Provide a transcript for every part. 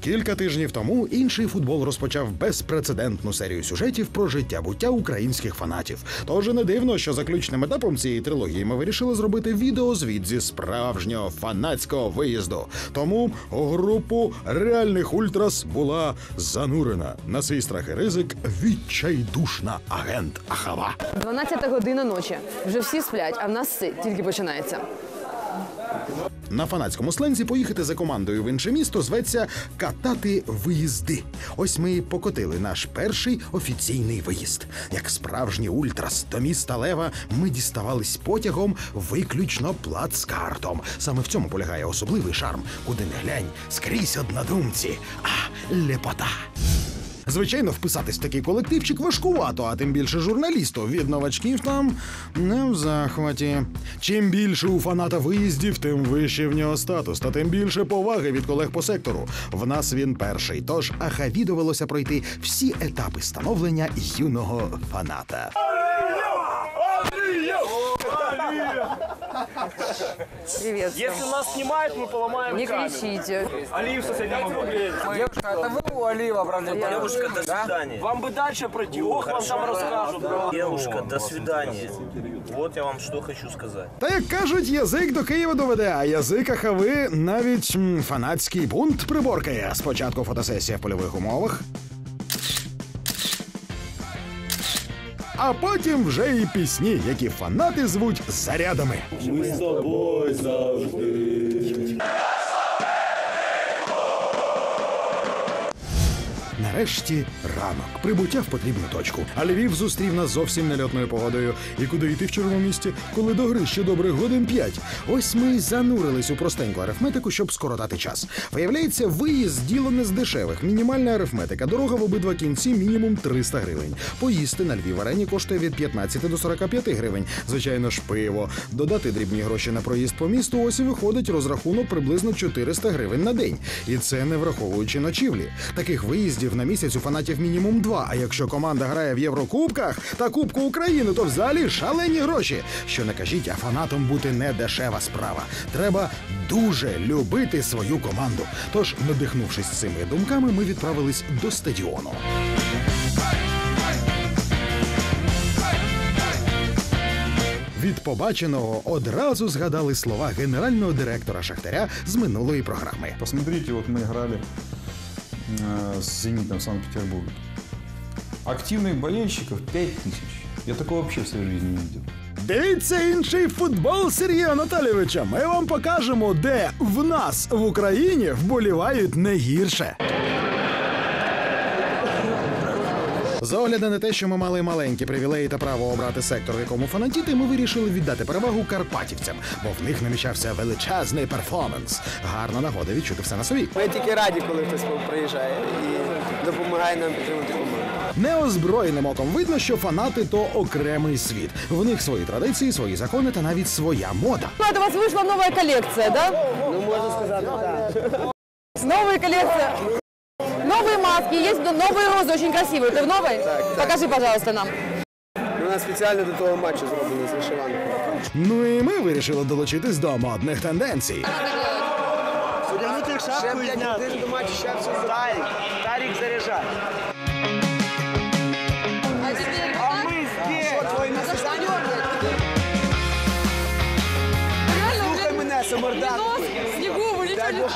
Кілька тижнів тому інший футбол розпочав безпрецедентну серію сюжетів про життя буття українських фанатів. Тож не дивно, що заключним етапом цієї трилогії ми вирішили зробити відеозвіт зі справжнього фанатського виїзду. Тому групу реальних ультрас була занурена на свій страх і ризик відчайдушна агент Ахава. 12 година ночі. Вже всі сплять, а в нас тільки починається. На фанатському слензі поїхати за командою в інше місто зветься катати виїзди. Ось ми покотили наш перший офіційний виїзд. Як справжні ультрас до міста Лева ми діставались потягом виключно плацкартом. Саме в цьому полягає особливий шарм, куди не глянь, скрізь однодумці. А лепота. Звичайно, вписатись в такий колективчик важкувато, а тим більше журналісту від новачків там не в захваті. Чим більше у фаната виїздів, тим вище в нього статус, та тим більше поваги від колег по сектору. В нас він перший. Тож Ахаві довелося пройти всі етапи становлення юного фаната. Привіт. Если нас снимают, мы поломаем Не камеру. кричите. Алиев в соседнем вагоне. Девушка, это вы у Олива продлили? Девушка, до свидания. Вам бы дальше пройти. Ох, вам там расскажут. бро. Девушка, до свидания. Вот я вам что хочу сказать. Та як кажуть, язик до Києва доведе, а язик Ахави навіть м, фанатський бунт приборкає. Спочатку фотосесія в польових умовах. А потім вже і пісні, які фанати звуть зарядами. Нарешті ранок. Прибуття в потрібну точку. А Львів зустрів нас зовсім нельотною погодою. І куди йти в чорному місті, коли до гри ще добрих годин п'ять. Ось ми й занурились у простеньку арифметику, щоб скоротати час. Виявляється, виїзд діло не з дешевих. Мінімальна арифметика. Дорога в обидва кінці мінімум 300 гривень. Поїсти на Львів арені коштує від 15 до 45 гривень. Звичайно ж, пиво. Додати дрібні гроші на проїзд по місту. Ось і виходить розрахунок приблизно 400 гривень на день. І це не враховуючи ночівлі. Таких виїздів на місяць у фанатів мінімум два. А якщо команда грає в Єврокубках та Кубку України, то взагалі шалені гроші. Що не кажіть, а фанатом бути не дешева справа. Треба дуже любити свою команду. Тож, надихнувшись цими думками, ми відправились до стадіону. Від побаченого одразу згадали слова генерального директора Шахтаря з минулої програми. Посмотрите, вот мы играли э, с «Зенитом» Санкт-Петербурге. Активных болельщиков 5 тысяч. Я такого вообще в своей жизни не видел. Дивіться інший футбол Сергія Анатолійовича. Ми вам покажемо, де в нас в Україні вболівають не гірше. З огляду на те, що ми мали маленькі привілеї та право обрати сектор, в якому фанатіти, ми вирішили віддати перевагу карпатівцям, бо в них намічався величезний перформанс. Гарна нагода відчути все на собі. Ми тільки раді, коли хтось приїжджає і допомагає нам підтримати команду. Неозброєним оком видно, що фанати то окремий світ. В них свої традиції, свої закони та навіть своя мода. Ну, это у вас вышла новая коллекция, да? Ну, можна сказати, так. Новая коллекция Новые маски, есть новые розы, очень красивые. Ты в новой? Покажи, пожалуйста, нам. Вона спеціально до того матчу зроблена з вишиванкою. Ну і ми вирішили долучитись до модних тенденцій. Ще п'ять годин до матчу, ще все Тарік. Тарік заряджає. А ми здесь. Твої на Слухай мене, самордак.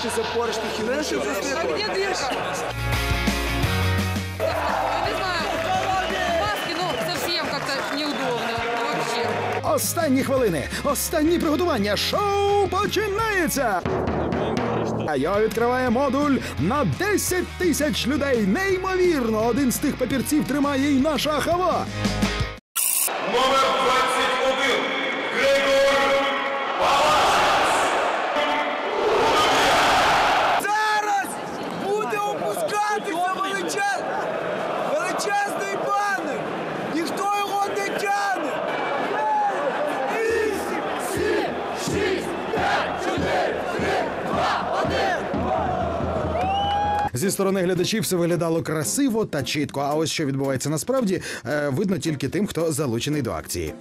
ти запориш, ти хілиш. где дырка? Я не знаю. Маски, ну, совсем как-то неудобно. Вообще. Останні хвилини, останні приготування. Шоу починається. А я відкриває модуль на 10 тисяч людей. Неймовірно, один з тих папірців тримає і наша хава. Зі сторони глядачів все виглядало красиво та чітко. А ось що відбувається насправді, е, видно тільки тим, хто залучений до акції.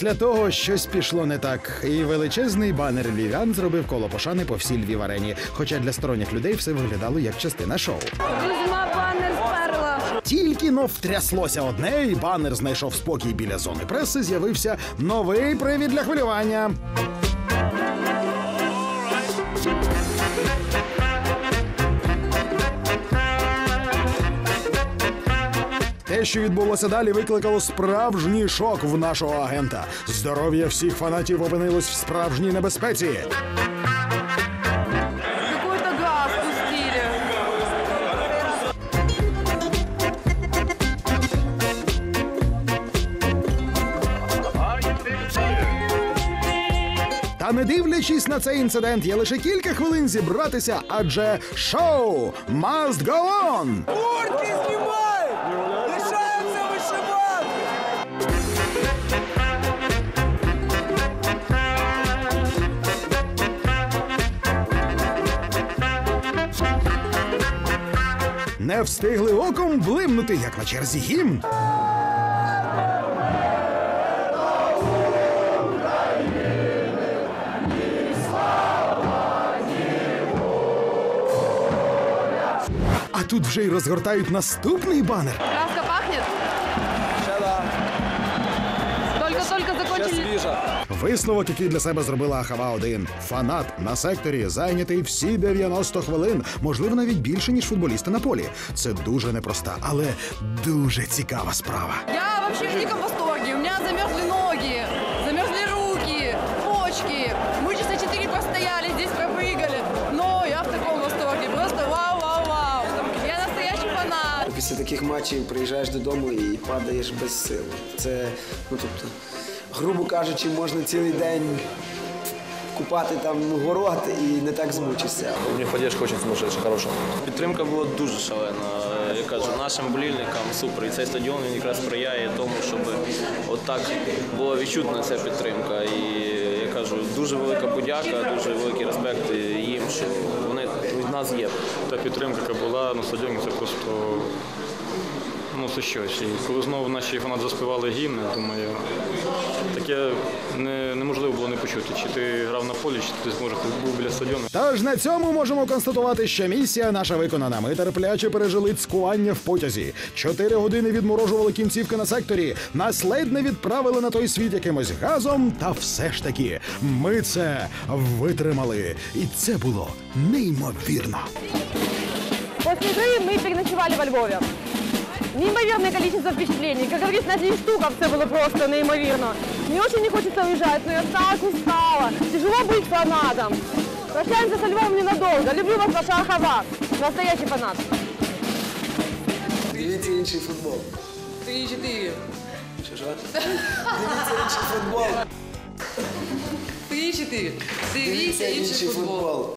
Після того щось пішло не так, і величезний банер львів'ян зробив коло пошани по всій Львів арені. Хоча для сторонніх людей все виглядало як частина шоу. Візьма банер сперла. Тільки но втряслося одне, і банер знайшов спокій біля зони преси. З'явився новий привід для хвилювання. Те, що відбулося далі, викликало справжній шок в нашого агента. Здоров'я всіх фанатів опинилось в справжній небезпеці. Та не дивлячись на цей інцидент, є лише кілька хвилин зібратися, адже шоу must go on! Куртки Не встигли оком блимнути, як на черзі гімн. А тут вже й розгортають наступний банер. Краска пахнет? Только-только закончили. Висновок, який для себе зробила Ахава 1 Фанат на секторі зайнятий всі 90 хвилин, можливо, навіть більше ніж футболісти на полі. Це дуже непроста, але дуже цікава справа. Я вообще в диком восторге. У меня замерзли ноги, замерзли руки, почки. Мы часа четыре простояли, здесь пропрыгали. Но я в таком восторге. Просто вау-вау-вау. Я настоящий фанат. Після таких матчів приїжджаєш додому і падаєш без сил. Це, ну тобто, грубо кажучи, можна цілий день купати там город і не так змучишся. Них поддержка очень сумасшедшая, хорошая. Підтримка була дуже шалена. Я кажу, нашим болільникам супер. І цей стадіон він якраз сприяє тому, щоб отак була відчутна ця підтримка. І я кажу, дуже велика подяка, дуже великий респект їм, що вони від нас є. Та підтримка, яка була на стадіоні, це просто ну, це щось. І коли знову наші фанати заспівали гімн, думаю, таке не, неможливо було не почути. Чи ти грав на полі, чи ти зможеш був біля стадіону. Тож на цьому можемо констатувати, що місія наша виконана. Ми терпляче пережили цькування в потязі. Чотири години відморожували кінцівки на секторі. Нас ледь не відправили на той світ якимось газом. Та все ж таки, ми це витримали. І це було неймовірно. После игры мы переночевали во Львове. Неимоверное количество впечатлений. Как говорится, на три штука все было просто неимоверно. Мне очень не хочется уезжать, но я так устала. Тяжело быть фанатом. Прощаемся со Львовом ненадолго. Люблю вас, ваша Ахава. Настоящий фанат. Дивіться інший футбол. Три-четыре. Що ж? Дивіться інший футбол. Три-четыре. Дивіться інший футбол.